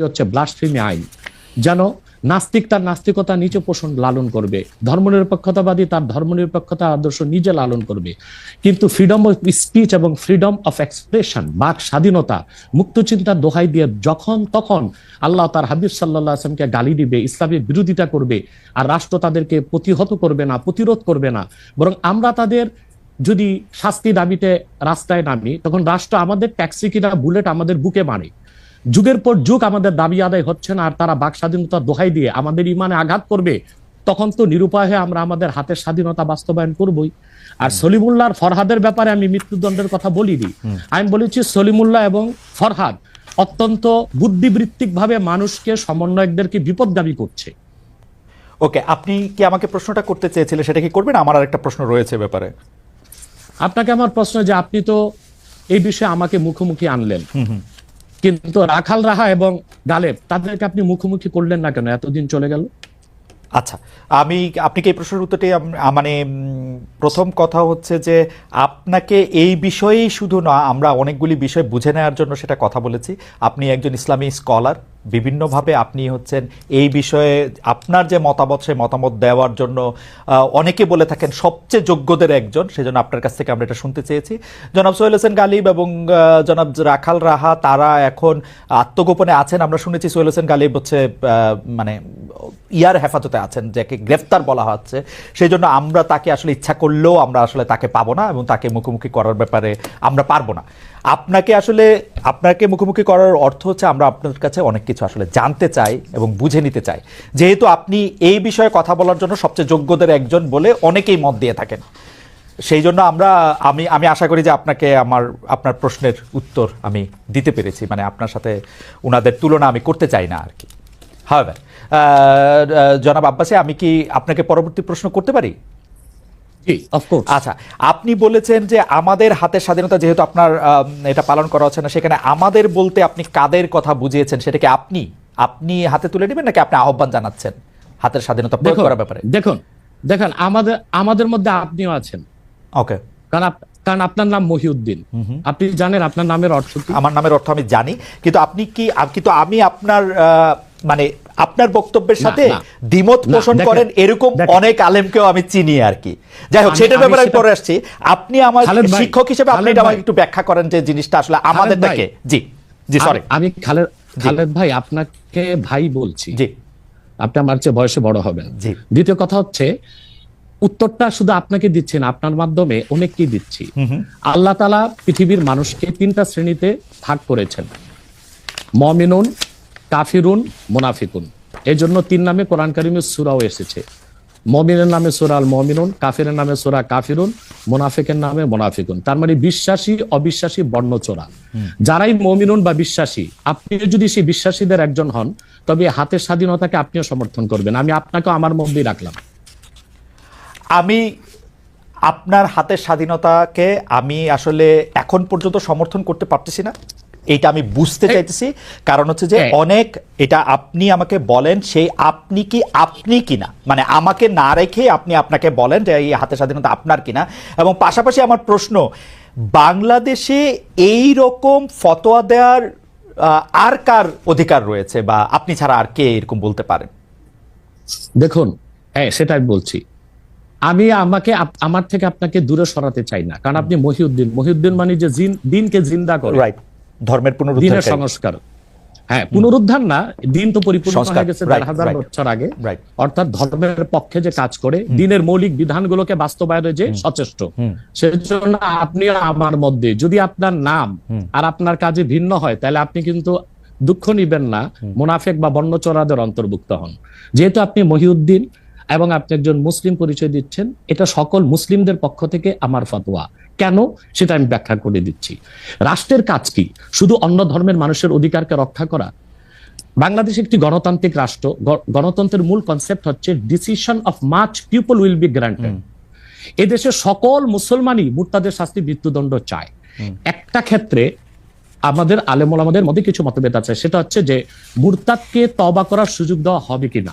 হচ্ছে ব্লাসফেমি আইন। যেন নাস্তিক তার নাস্তিকতা নিচে পোষণ লালন করবে। ধর্মনিরপেক্ষতাবাদী তার ধর্মনিরপেক্ষতা আদর্শ নিজে লালন করবে। কিন্তু ফ্রিডম অফ স্পিচ এবং ফ্রিডম অফ এক্সপ্রেশন বাক স্বাধীনতা, মুক্ত চিন্তার দোহাই দিয়ে যখন তখন আল্লাহ তার হাবিব সাল্লাহ আসলামকে গালি দিবে ইসলামের বিরোধিতা করবে আর রাষ্ট্র তাদেরকে প্রতিহত করবে না, প্রতিরোধ করবে না। বরং আমরা তাদের যদি শাস্তি দাবিতে রাস্তায় নামি, তখন রাষ্ট্র আমাদের ট্যাক্সি কিনা বুলেট আমাদের বুকে মারে। যুগের পর যুগ আমাদের দাবি আদায় হচ্ছে না আর তারা বাক স্বাধীনতার দোহাই দিয়ে আমাদের ইমানে আঘাত করবে তখন তো নিরুপায় হয়ে আমরা আমাদের হাতের স্বাধীনতা বাস্তবায়ন করবই। আর সলিমুল্লাহর ফরহাদের ব্যাপারে আমি মৃত্যুদণ্ডের কথা বলিনি। আমি বলেছি সলিমুল্লাহ এবং ফরহাদ অত্যন্ত বুদ্ধিবৃত্তিক ভাবে মানুষকে সমন্বয়কদেরকে বিপদগামী করছে। ওকে আপনি কি আমাকে প্রশ্নটা করতে চেয়েছিলেন সেটা কি করবেন? আমার আর একটা প্রশ্ন রয়েছে ব্যাপারে। আপনাকে আমার প্রশ্ন যে আপনি তো এই বিষয়ে আমাকে মুখোমুখি আনলেন। কিন্তু রাখাল রাহা এবং গালেব, তাদেরকে আপনি মুখোমুখি করলেন না কেন? এতদিন চলে গেল। আচ্ছা আমি আপনি এই প্রশ্নের উত্তরটি মানে প্রথম কথা হচ্ছে যে আপনাকে এই বিষয়েই শুধু না, আমরা অনেকগুলি বিষয় বুঝে নেওয়ার জন্য সেটা কথা বলেছি। আপনি একজন ইসলামী স্কলার বিভিন্নভাবে আপনি হচ্ছেন এই বিষয়ে আপনার যে মতামত, সেই মতামত দেওয়ার জন্য অনেকে বলে থাকেন সবচেয়ে যোগ্যদের একজন, সেজন্য আপনার কাছ থেকে আমরা এটা শুনতে চেয়েছি। জনাব সোহেল হোসেন গালিব এবং জনাব রাখাল রাহা, তারা এখন আত্মগোপনে আছেন। আমরা শুনেছি সোহেল হোসেন গালিব হচ্ছে মানে ইয়ার হেফাজতে আছেন, যাকে গ্রেফতার বলা হচ্ছে। সেই জন্য আমরা তাকে আসলে ইচ্ছা করলেও আমরা আসলে তাকে পাবো না এবং তাকে মুখোমুখি করার ব্যাপারে আমরা পারব না। আপনাকে আসলে, আপনাকে মুখোমুখি করার অর্থ হচ্ছে আমরা আপনার কাছে অনেক কিছু আসলে জানতে চাই এবং বুঝে নিতে চাই। যেহেতু আপনি এই বিষয়ে কথা বলার জন্য সবচেয়ে যোগ্যদের একজন বলে অনেকেই মত দিয়ে থাকেন। সেই জন্য আমরা, আমি আমি আশা করি যে আপনাকে আমার, আপনার প্রশ্নের উত্তর আমি দিতে পেরেছি। মানে আপনার সাথে ওনাদের তুলনা আমি করতে চাই না আর কি। হয় জনাব আব্বাসে, আমি কি আপনাকে পরবর্তী প্রশ্ন করতে পারি? আচ্ছা আপনি বলেছেন যে আমাদের হাতের স্বাধীনতা যেহেতু আপনার এটা পালন করা হচ্ছে না সেখানে আমাদের বলতে আপনি কাদের কথা বুঝিয়েছেন সেটাকে আপনি আপনি হাতে তুলে নেবেন নাকি আপনি আহ্বান জানাচ্ছেন হাতের স্বাধীনতা প্রয়োগ করার ব্যাপারে? দেখুন দেখুন আমাদের আমাদের মধ্যে আপনিও আছেন। ওকে কারণ কারণ আপনার নাম মহিউদ্দিন। আপনি জানেন আপনার নামের অর্থ আমার নামের অর্থ আমি জানি কিন্তু আপনি কি কিন্তু আমি আপনার মানে আপনার বক্তব্যের সাথে দ্বিমত পোষণ করেন এরকম অনেক আলেমকেও আমি চিনি আর কি। যাই হোক সেটার ব্যাপারে আমি পরে আসছি। আপনি আমার শিক্ষক হিসেবে আপনি এটা আমাকে একটু ব্যাখ্যা করেন যে জিনিসটা আসলে আমাদেরটাকে জি জি সরি আমি- আমি খালেদ খালেদ ভাই আপনাকে ভাই বলছি। জি। আপনি আমার চেয়ে বয়সে বড় হবেন। জি। দ্বিতীয় কথা হচ্ছে উত্তরটা শুধু আপনাকে দিচ্ছি না আপনার মাধ্যমে অনেককেই দিচ্ছি। আল্লাহ তালা পৃথিবীর মানুষকে তিনটা শ্রেণীতে ভাগ করেছেন। মমিনুন কাফিরুন মোনাফিকুন। এই জন্য তিন নামে কোরআন কারিমের সুরাও এসেছে। মমিনের নামে সুরাল মমিনুন কাফিরের নামে সুরা কাফিরুন মোনাফিকের নামে মোনাফিকুন। তার মানে বিশ্বাসী অবিশ্বাসী বর্ণচোরা। যারাই মমিনুন বা বিশ্বাসী আপনি যদি সেই বিশ্বাসীদের একজন হন তবে হাতের স্বাধীনতাকে আপনিও সমর্থন করবেন। আমি আপনাকেও আমার মধ্যেই রাখলাম। আমি আপনার হাতের স্বাধীনতাকে আমি আসলে এখন পর্যন্ত সমর্থন করতে পারতেছি না। এইটা আমি বুঝতে চাইতেছি। কারণ হচ্ছে যে। অনেক এটা আপনি আমাকে বলেন সেই আপনি কি আপনি কিনা? মানে আমাকে না রেখে আপনি আপনাকে বলেন যে এই হাতের স্বাধীনতা আপনার কিনা। এবং পাশাপাশি আমার প্রশ্ন বাংলাদেশে এই রকম ফতোয়া দেওয়ার আহ, আর কার অধিকার রয়েছে বা আপনি ছাড়া আর কে এরকম বলতে পারেন দেখুন হ্যাঁ সেটাই বলছি। আমি আমাকে আমার থেকে আপনাকে দূরে সরাতে চাই না। কারণ আপনি মহিউদ্দিন মহিউদ্দিন মানে যে জিন দিনকে জিন্দা করে। রাইট ধর্মের পুনরুদ্ধার সংস্কার। হ্যাঁ পুনরুদ্ধার না দিন তো পরিপূর্ণ হয়ে গেছে দেড় হাজার বছর আগে। অর্থাৎ ধর্মের পক্ষে যে কাজ করে দিনের মৌলিক বিধানগুলোকে বাস্তবায়নে যে সচেষ্ট। সেজন্য আপনি আমার মধ্যে যদি আপনার নাম আর আপনার কাজে ভিন্ন হয় তাহলে আপনি কিন্তু দুঃখ নিবেন না মুনাফেক বা বর্ণচোরাদের অন্তর্ভুক্ত হন। যেহেতু আপনি মহিউদ্দিন এবং আপনি একজন মুসলিম পরিচয় দিচ্ছেন এটা সকল মুসলিমদের পক্ষ থেকে আমার ফতোয়া। কেন? সেটা আমি ব্যাখ্যা করে দিচ্ছি। রাষ্ট্রের কাজ কি? শুধু অন্য ধর্মের মানুষের অধিকারকে রক্ষা করা? বাংলাদেশ একটি গণতান্ত্রিক রাষ্ট্র। গণতন্ত্রের মূল কনসেপ্ট হচ্ছে decision of much people will be granted এদেশে সকল মুসলমানই মুরতাদের শাস্তি মৃত্যুদণ্ড চায়। একটা ক্ষেত্রে আমাদের আলেমুল আমাদের মধ্যে কিছু মতভেদ আছে। সেটা হচ্ছে যে মুরতাদকে তবা করার সুযোগ দেওয়া হবে কিনা।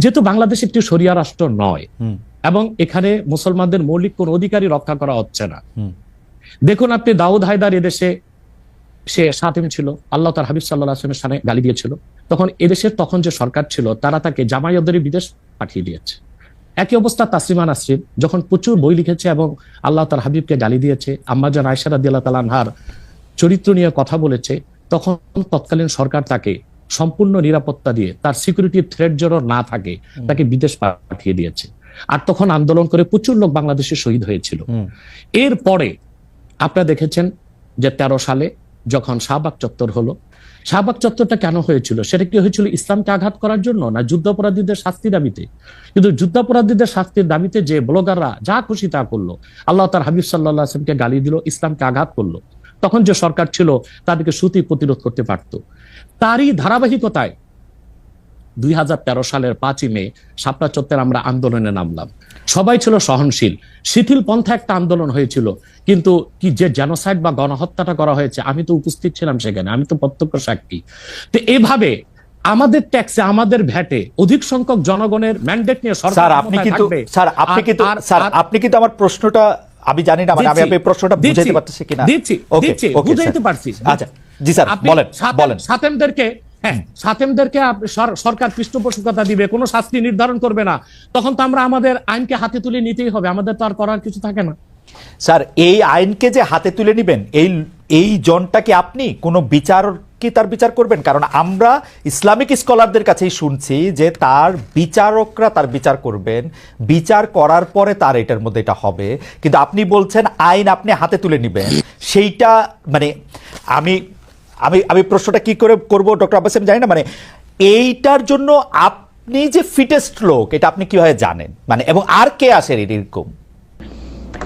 যেহেতু বাংলাদেশ একটি শরিয়া রাষ্ট্র নয় এবং এখানে মুসলমানদের মৌলিক কোন অধিকারই রক্ষা করা হচ্ছে না। দেখুন আপনি দাউদ হায়দার এদেশে সে সাতিম ছিল আল্লাহ তার হাবিব সাল্লাহ আসলামের সামনে গালি দিয়েছিল। তখন এদেশের তখন যে সরকার ছিল তারা তাকে জামাইয়াদের বিদেশ পাঠিয়ে দিয়েছে। একই অবস্থা তাসলিমা নাসরিন যখন প্রচুর বই লিখেছে এবং আল্লাহ তার হাবিবকে গালি দিয়েছে আম্মাজান আয়সারা দিল্লা তালানহার চরিত্র নিয়ে কথা বলেছে তখন তৎকালীন সরকার তাকে সম্পূর্ণ নিরাপত্তা দিয়ে তার সিকিউরিটি থ্রেড যেন না থাকে তাকে বিদেশ পাঠিয়ে দিয়েছে। আর তখন আন্দোলন করে প্রচুর লোক বাংলাদেশে শহীদ হয়েছিল। এরপরে আপনারা দেখেছেন যে তেরো সালে যখন শাহবাগ চত্বর হলো শাহবাগ চত্বরটা কেন হয়েছিল? সেটা কি হয়েছিল ইসলামকে আঘাত করার জন্য না যুদ্ধাপরাধীদের শাস্তি দাবিতে? কিন্তু যুদ্ধাপরাধীদের শাস্তির দাবিতে যে ব্লগাররা যা খুশি তা করল আল্লাহ তার হাবিব সাল্লাহ আসলামকে গালি দিল ইসলামকে আঘাত করল। তখন যে সরকার ছিল তাদেরকে সুতি প্রতিরোধ করতে পারত। তারই ধারাবাহিকতায় দুই হাজার তেরো সালের পাঁচই মে শাপলা চত্বরে আমরা আন্দোলনে নামলাম। সবাই ছিল সহনশীল। শিথিল পন্থা একটা আন্দোলন হয়েছিল কিন্তু কি যে জেনোসাইড বা গণহত্যাটা করা হয়েছে আমি তো উপস্থিত ছিলাম সেখানে আমি তো প্রত্যক্ষ সাক্ষী। তো এভাবে আমাদের ট্যাক্সে আমাদের ভ্যাটে অধিক সংখ্যক জনগণের ম্যান্ডেট নিয়ে সরকার আপনি কিন্তু স্যার আপনি কিন্তু স্যার আপনি কিন্তু আমার প্রশ্নটা আমি জানি না মানে আমি আপনার প্রশ্নটা বুঝাইতে পারতেছি কিনা? দিচ্ছি, দিচ্ছি, বুঝাইতে পারছি। আচ্ছা জি স্যার বলেন বলেন। সাতেমদেরকে হ্যাঁ সাতেমদেরকে সরকার পৃষ্ঠপোষকতা দিবে কোনো শাস্তি নির্ধারণ করবে না। তখন তো আমরা আমাদের আইনকে হাতে তুলে নিতেই হবে আমাদের তো আর করার কিছু থাকে না। স্যার এই আইনকে যে হাতে তুলে নেবেন এই এই জনটা কি আপনি কোনো বিচার কি তার বিচার করবেন? কারণ আমরা ইসলামিক স্কলারদের কাছেই শুনছি যে তার বিচারকরা তার বিচার করবেন। বিচার করার পরে তার এটার মধ্যে এটা হবে। কিন্তু আপনি বলছেন আইন আপনি হাতে তুলে নেবেন। সেইটা মানে আমি আমি আমি প্রশ্নটা কি করে করব ডক্টর আব্বাস আমি জানি না। মানে এইটার জন্য আপনি যে ফিটেস্ট লোক, এটা আপনি কীভাবে জানেন? মানে এবং আর কে আসেন এরকম?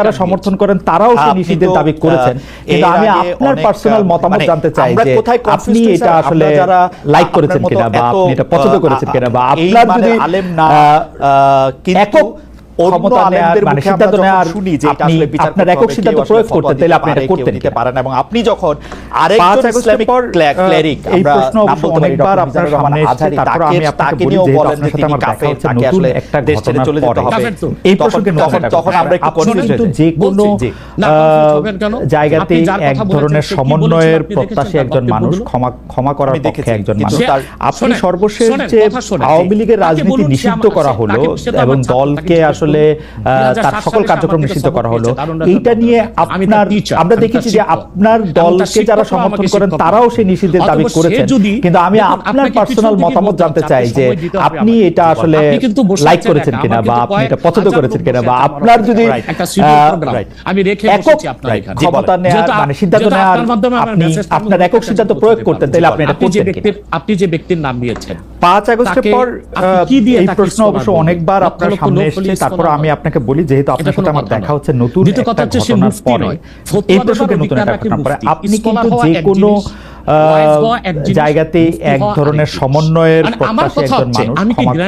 যারা সমর্থন করেন তারাও সেই নিষিদ্ধের দাবি করেছেন। কিন্তু আমি আপনার পার্সোনাল মতামত মানে জানতে চাই যে আপনি এটা আসলে যারা লাইক করেছেন কিনা বা আপনি এটা পছন্দ করেছেন কিনা বা আপনার যদি আলেম না, কিন্তু একক মানে মুখে সিদ্ধান্ত আমরা যখন নেওয়ার শুনি যে এটা আপনি আসলে বিচার আপনার একক সিদ্ধান্ত প্রয়োগ ফতোয়া তাহলে আপনি এটা কেউ করতেন পারেন এবং আপনি যখন আরেকজন ইসলামিক ক্লেরিক এই প্রশ্ন অনেকবার আপনার সামনে এসেছে, তারপর আমি আপনাকে বলি নিয়েও আপনার সাথে আমার দেখা হচ্ছে আসলে একটা দেশ ছেড়ে চলে যেতে হবে। এই প্রসঙ্গে তখন একটা তখন ঘটনা। আমরা একটু আপনি confused কিন্তু যে কোনো বলছি, জি। না, আহ, confused হবেন কেন? জায়গাতে এক ধরনের সমন্বয়ের প্রত্যাশী একজন মানুষ ক্ষমা ক্ষমা করার পক্ষে একজন মানুষ। তার- আপনি সর্বশেষ যে আওয়ামী লীগের রাজনীতি নিষিদ্ধ করা হলো এবং দলকে জিজ্ঞেস আসলে করুন। আহ, 2007 তার সকল কার্যক্রম নিষিদ্ধ করা হলো। এইটা নিয়ে আপনার আমরা দেখেছি যে আপনার দলকে যারা সমর্থন করেন তারাও সেই নিষিদ্ধের দাবি করেছেন। কিন্তু আমি আপনার পার্সোনাল মতামত জানতে চাই যে আপনি এটা আসলে লাইক করেছেন কিনা বা আপনি এটা পছন্দ করেছেন কিনা বা আপনার যদি আমি রেখে বসেছি আপনার ক্ষমতা নেওয়ার মানে সিদ্ধান্ত নেওয়ার আপনি আপনার একক সিদ্ধান্ত প্রয়োগ করতেন তাহলে আপনি এটা করতেন আপনি যে ব্যক্তির নাম নিয়েছেন পাঁচ আগস্টের পর কি দিয়ে এই প্রশ্ন অবশ্য অনেকবার আপনার সামনে এসেছে তারপর আমি আপনাকে বলি যেহেতু আপনার সাথে আমার দেখা হচ্ছে নতুন কথা একটা হচ্ছে ঘটনার পরে। এই প্রসঙ্গে নতুন একটা ঘটনা পরে আপনি কিন্তু যে কোনো হওয়া এক জায়গাতেই এক ধরনের সমন্বয়ের মানে প্রত্যাশী একজন মানুষ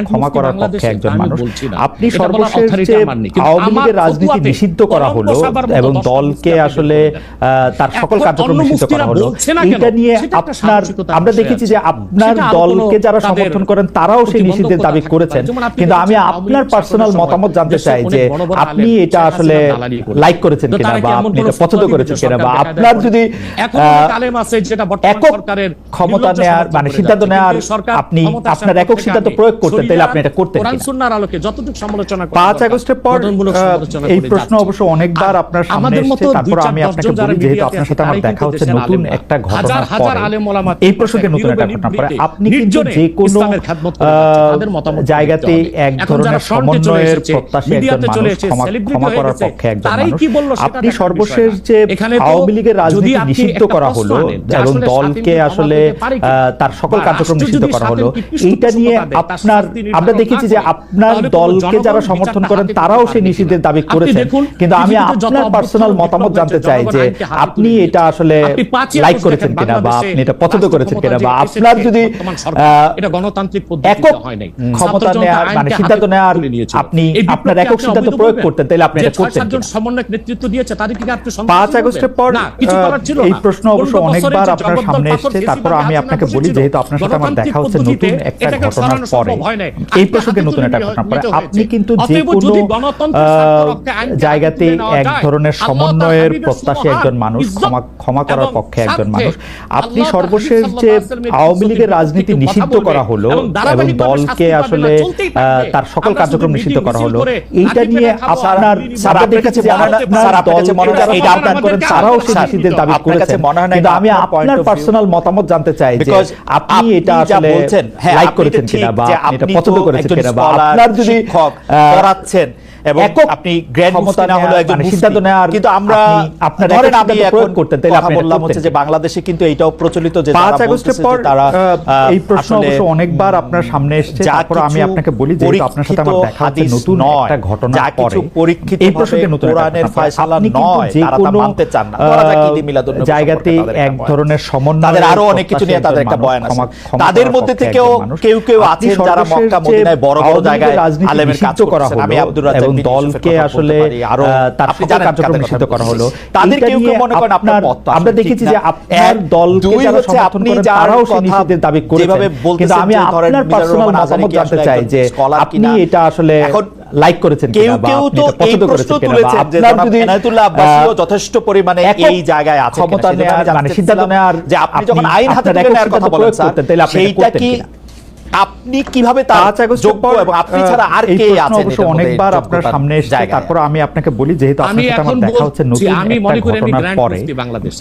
ক্ষমা করার পক্ষে একজন মানুষ। আপনি সর্বশেষ যে। কিন্তু আওয়ামী লীগের রাজনীতি নিষিদ্ধ করা হলো এবং দলকে আসলে তার সকল কার্যক্রম নিষিদ্ধ করা হলো। কেন? এইটা নিয়ে আপনার আমরা দেখেছি যে আপনার কোনো দলকে যারা সমর্থন করেন তারাও সেই নিষিদ্ধের দাবি করেছেন। আপনি কিন্তু আমি আপনার পার্সোনাল মতামত জানতে চাই যে আপনি এটা আসলে হাসিনা দালালি করেছে। লাইক করেছেন তো কিনা তারা কি বা একক ক্ষমতা মানে সিদ্ধান্ত আপনি আপনার একক সিদ্ধান্ত প্রয়োগ আপনি এটা আলোকে যতটুকু সমালোচনা পাঁচ আগস্টের পর এই প্রশ্ন অবশ্য অনেকবার আপনার সামনে এসেছে তারপর আমি আপনাকে বলি যেহেতু আপনার সাথে আমার দেখা হচ্ছে নতুন একটা ঘটনা পরে। এই প্রসঙ্গে নতুন একটা ঘটনা পরে। আপনি কিন্তু যে কোনো জায়গাতে এক ধরনের সমন্বয়ের প্রত্যাশী একজন মানুষ ক্ষমা করার পক্ষে একজন মানুষ। আপনি সর্বশেষ যে আওয়ামী লীগের রাজনীতি নিষিদ্ধ করা হলো এবং দলকে আসলে তার সকল কার্যক্রম নিষিদ্ধ করা হলো। এইটা নিয়ে আপনার আমরা দেখেছি যে আপনার দলকে যারা সমর্থন করেন তারাও সেই নিষিদ্ধের দাবি করেছেন। কিন্তু আমি আপনার পার্সোনাল মতামত জানতে চাই যে আপনি এটা আসলে লাইক করেছেন কিনা বা আপনি এটা পছন্দ করেছেন কিনা বা আপনার যদি এটা গণতান্ত্রিক পদ্ধতি হয় নাই। ক্ষমতা নেওয়ার মানে সিদ্ধান্ত নেওয়ার আপনি আপনার একক সিদ্ধান্ত প্রয়োগ করতেন তাহলে আপনি এটা করতেন একজন সমন্বয়ক নেতৃত্ব দিয়েছে তাদের কি আপনি আগস্টের পর এই প্রশ্ন অবশ্য অনেকবার আপনার সামনে এসছে তারপর আমি আপনাকে বলি যেহেতু আপনার সাথে আমার দেখা হচ্ছে নতুন একটা ঘটনার পরে। এই প্রসঙ্গে নতুন একটা ঘটনা পরে। আপনি কিন্তু যে কোনো জায়গাতে এক ধরনের সমন্বয়ের প্রত্যাশী একজন মানুষ ক্ষমা ক্ষমা করার পক্ষে একজন মানুষ। আপনি সর্বশেষ যে আওয়ামী লীগের রাজনীতি নিষিদ্ধ করা হলো এবং দলকে আসলে তার সকল কার্যক্রম নিষিদ্ধ করা হলো। এইটা নিয়ে আপনার সারাদের কাছে মনে হয় এটা আপনার করেন তারাও সেই নিষিদ্ধের দাবি করেছে মনে হয় না আমি আপনার পার্সোনাল মতামত জানতে চাই যে আপনি এটা আসলে লাইক করেছেন কিনা বা এটা পছন্দ করেছেন কিনা বা আপনার যদি পড়াচ্ছেন এবং আপনি গ্র্যান্ড মুফতি না একজন মানে সিদ্ধান্ত নেওয়ার কিন্তু আমরা আপনারা ধরেন এখন করতেন তাহলে আপনি বললাম হচ্ছে যে বাংলাদেশে কিন্তু এটাও প্রচলিত যে পাঁচ আগস্টের পর তারা এই প্রশ্ন অবশ্য অনেকবার আপনার সামনে এসেছে। তারপর আমি আপনাকে বলি যে আপনার সাথে আমার দেখা হচ্ছে নতুন একটা ঘটনা পরে। পরীক্ষিত এই প্রসঙ্গে নতুন কোরআনের ফয়সালা নয় তারা তা মানতে চান না। তারা কি মিলাদুন জায়গাতে এক ধরনের সমন্বয় তাদের আরও অনেক কিছু নিয়ে তাদের একটা বয়ান আছে। তাদের মধ্যে থেকেও কেউ কেউ আছেন যারা মক্কা মদিনায় বড় বড় জায়গায় আলেমের কাজ করা আমি আব্দুর রাজ্জাক দলকে আসলে আরও তার সকল কার্যক্রম নিষিদ্ধ করা হলো। তাদের কেউ কেউ মনে করেন আপনার মত আমরা দেখেছি যে আপনার দলকে যারা সমর্থন করেন তারাও সেই নিষিদ্ধের দাবি করেছেন। কিন্তু আমি আপনার পার্সোনাল মতামত জানতে চাই যে আপনি এটা আসলে লাইক করেছেন কেউ কেউ তো এই প্রশ্ন তুলেছেন যে জনাব এনায়েতুল্লাহ আব্বাসীও যথেষ্ট পরিমাণে এই জায়গায় আছে ক্ষমতা নেওয়ার মানে সিদ্ধান্ত নেওয়ার যে আপনি যখন আইন হাতে নেওয়ার কথা বলেন স্যার সেইটা কি আপনি কীভাবে এবং আপনি আর অনেকবার আপনার সামনে এসে তারপর আমি আপনাকে বলি যেহেতু দেখা হচ্ছে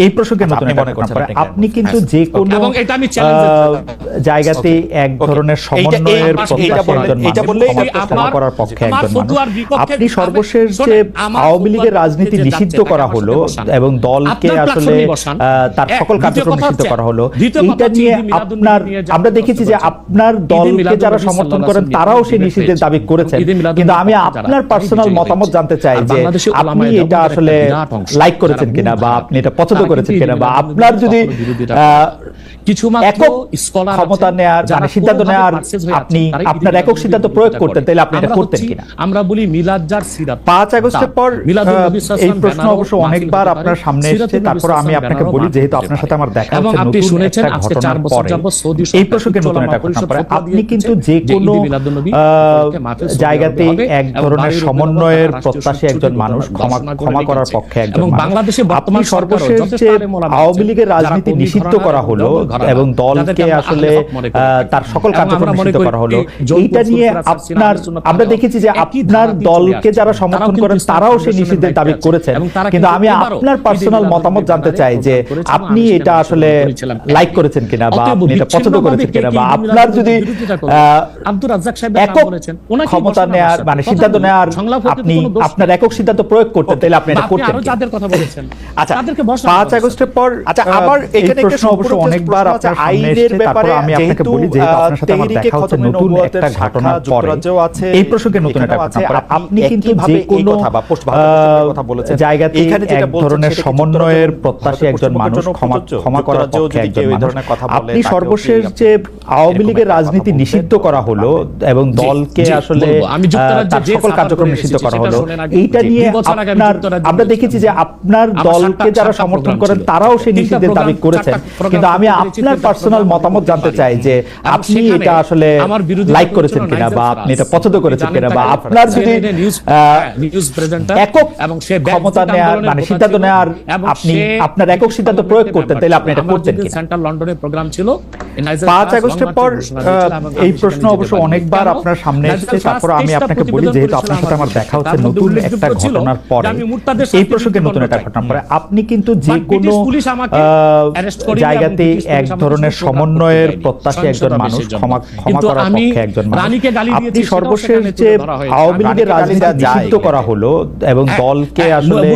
এই প্রসঙ্গে আপনি কিন্তু যে কোনো জায়গাতে এক ধরনের সমন্বয়ের এটা করার পক্ষে একজন আপনি সর্বশেষ যে আওয়ামী লীগের রাজনীতি নিষিদ্ধ করা হলো এবং দলকে আসলে তার সকল কার্যক্রম নিষিদ্ধ করা হলো। এটা নিয়ে আপনার আমরা দেখেছি যে আপনার দলকে যারা সমর্থন করেন তারাও সেই নিষিদ্ধের দাবি করেছেন। কিন্তু আমি আপনার পার্সোনাল মতামত জানতে চাই যে আপনি এটা আসলে লাইক করেছেন কিনা বা আপনি এটা পছন্দ করেছেন কিনা বা আপনার যদি কিছু একক স্কলার ক্ষমতা নেয়ার মানে সিদ্ধান্ত নেয়ার আপনি আপনার একক সিদ্ধান্ত প্রয়োগ করতেন তাহলে আপনি এটা করতেন কিনা? আমরা বলি মিলাদ যার সিরাত 5 আগস্টের পর এই প্রশ্ন অবশ্য অনেকবার আপনার সামনে এসেছে তারপর আমি আপনাকে বলি যেহেতু আপনার সাথে আমার দেখা হচ্ছে আপনি শুনেছেন আজকে 4 বছর যাবত সৌদি এই প্রসঙ্গে নতুন একটা আপনি কিন্তু যে কোন জায়গাতে এক ধরনের সমন্বয়ের প্রত্যাশী একজন মানুষ ক্ষমা ক্ষমা করার পক্ষে একজন এবং বাংলাদেশে বর্তমান সর্বশেষ আওয়ামী লীগের রাজনীতি নিষিদ্ধ করা হলো এবং দলকে আসলে তার সকল কার্যক্রম নিষিদ্ধ করা হলো। এইটা নিয়ে আপনার আমরা দেখেছি যে আপনার দলকে যারা সমর্থন করেন তারাও সেই নিষিদ্ধের দাবি করেছেন। কিন্তু আমি আপনার পার্সোনাল মতামত জানতে চাই যে আপনি এটা আসলে লাইক করেছেন কিনা বা আপনি এটা পছন্দ করেছেন কিনা বা আপনার যদি আব্দুর রাজ্জাক সাহেব একক ক্ষমতা নেয়ার মানে সিদ্ধান্ত নেয়ার আপনি আপনার একক সিদ্ধান্ত প্রয়োগ করতে তাহলে আপনি এটা করতেন যাদের আচ্ছা পাঁচ আগস্টের পর আচ্ছা। আবার এখানে একটা সমস্যা অনেক আপনার আইনের ব্যাপারে আমি আপনাকে বলি যেহেতু আপনার সাথে আমার দেখা হচ্ছে নতুন একটা শাখা ঘটনার পরে। আছে, এই প্রসঙ্গে নতুন একটা ঘটনা পরে আপনি কিন্তু যে কোনো কথা বা পোস্ট ভারতের কথা বলেছেন। জায়গাতে এখানে যেটা ধরনের সমন্বয়ের প্রত্যাশী একজন মানুষ ক্ষমা ক্ষমা করার যুক্তরাজ্যেও পক্ষে যদি একজন কেউ এই মানুষ। ধরনের কথা বলে, আপনি সর্বশেষ যে আওয়ামী লীগের রাজনীতি নিষিদ্ধ করা হলো এবং দলকে আসলে তার যে সকল কার্যক্রম নিষিদ্ধ করা হলো। এইটা নিয়ে আপনার আমরা দেখেছি যে আপনার দলকে যারা সমর্থন করেন তারাও সেই নিষিদ্ধের দাবি করেছেন কিন্তু আমি আপনার পার্সোনাল মতামত জানতে চাই যে আপনি এটা আসলে লাইক করেছেন কিনা বা আপনি এটা পছন্দ করেছেন কিনা বা আপনার যদি প্রেজেন্টার একক এবং সে ক্ষমতা মানে সিদ্ধান্ত আপনি আপনার একক সিদ্ধান্ত প্রয়োগ করতেন তাহলে আপনি এটা করতেন কিনা? সেন্ট্রাল লন্ডনে প্রোগ্রাম ছিল। পাঁচ আগস্টের পর এই প্রশ্ন অবশ্য অনেকবার আপনার সামনে এসেছে তারপর আমি আপনাকে বলি যেহেতু আপনার সাথে আমার দেখা হচ্ছে নতুন একটা ঘটনার পরে। এই প্রসঙ্গে নতুন একটা পরে। আপনি কিন্তু যে কোনো আহ, arrest জায়গাতে এক ধরনের সমন্বয়ের। প্রত্যাশী একজন মানুষ ক্ষমা ক্ষমা করার পক্ষে একজন মানুষ আপনি সর্বশেষ যে। আওয়ামী লীগের রাজনীতি। নিষিদ্ধ করা হলো এবং হ্যাঁ, দলকে হ্যাঁ, আসলে